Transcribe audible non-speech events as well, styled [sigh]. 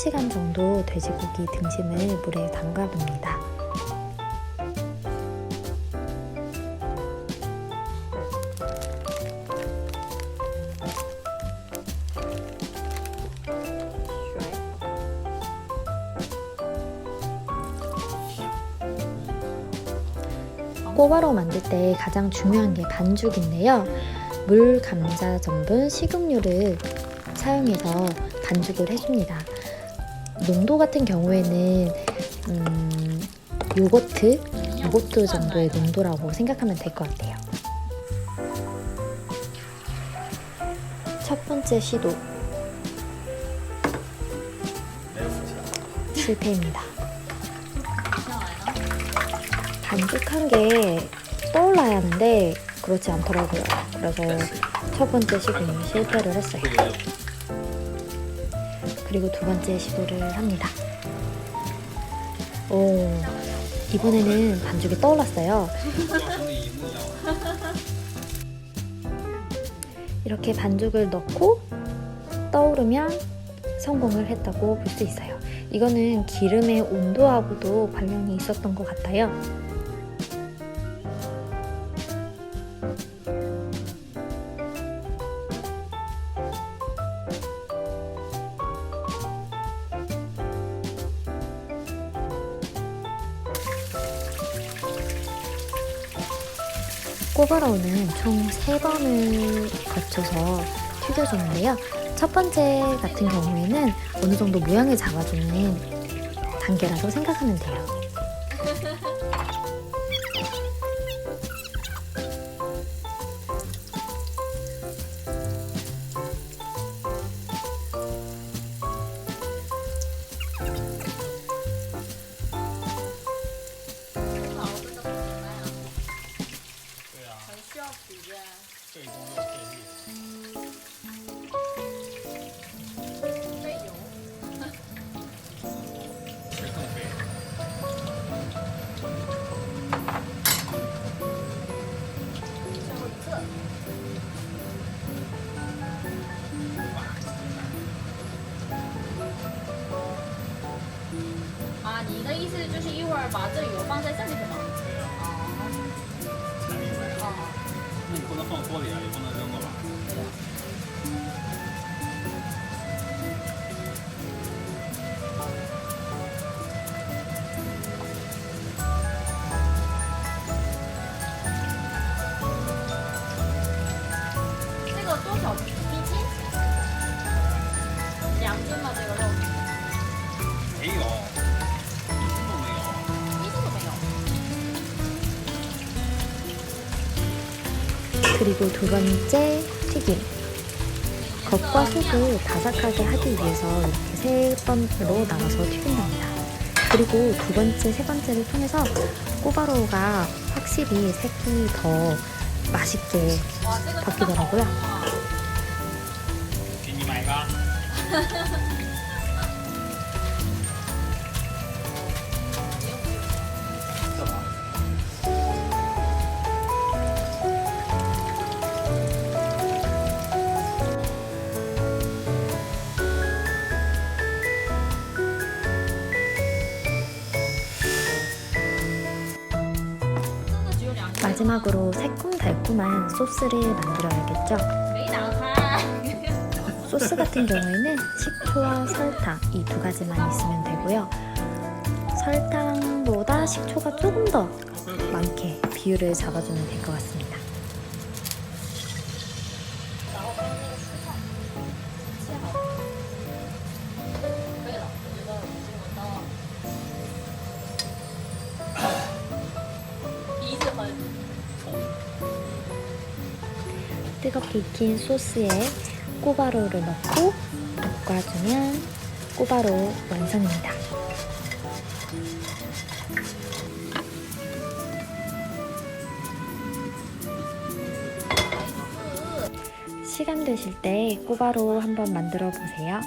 1-2시간 정도 돼지고기 등심을 물에 담가 둡니다. 꼬바로 만들 때 가장 중요한 게 반죽인데요. 물, 감자 전분, 식용유를 사용해서 반죽을 해줍니다. 농도 같은 경우에는 음, 요거트, 요거트 정도의 농도라고 생각하면 될 것 같아요. 첫 번째 시도 실패입니다. 반죽한 게 떠올라야 하는데 그렇지 않더라고요. 그래서 첫 번째 시도는 실패를 했어요. 그리고 두 번째 시도를 합니다. 오, 이번에는 반죽이 떠올랐어요. [laughs] 이렇게 반죽을 넣고 떠오르면 성공을 했다고 볼 수 있어요. 이거는 기름의 온도하고도 관련이 있었던 것 같아요. 꼬바로우는 총 3번을 거쳐서 튀겨주는데요. 첫 번째 같은 경우에는 어느 정도 모양을 잡아주는 단계라고 생각하면 돼요. 最后一个啊，你的意思就是一会儿把这油放在这里，是吗？锅里啊，也不能扔了吧？这个多少 그리고 두 번째 튀김. 겉과 속을 바삭하게 하기 위해서 이렇게 세 번으로 나눠서 튀긴답니다. 그리고 두 번째 세 번째를 통해서 꼬바로우가 확실히 색이 더 맛있게 바뀌더라고요. 마지막으로 새콤달콤한 소스를 만들어야겠죠. 소스 같은 경우에는 식초와 설탕 이 두 가지만 있으면 되고요. 설탕보다 식초가 조금 더 많게 비율을 잡아주면 될 것 같습니다. 뜨겁게 익힌 소스에 꼬바로우를 넣고 볶아주면 꼬바로우 완성입니다. 시간 되실 때 꼬바로우 한번 만들어 보세요.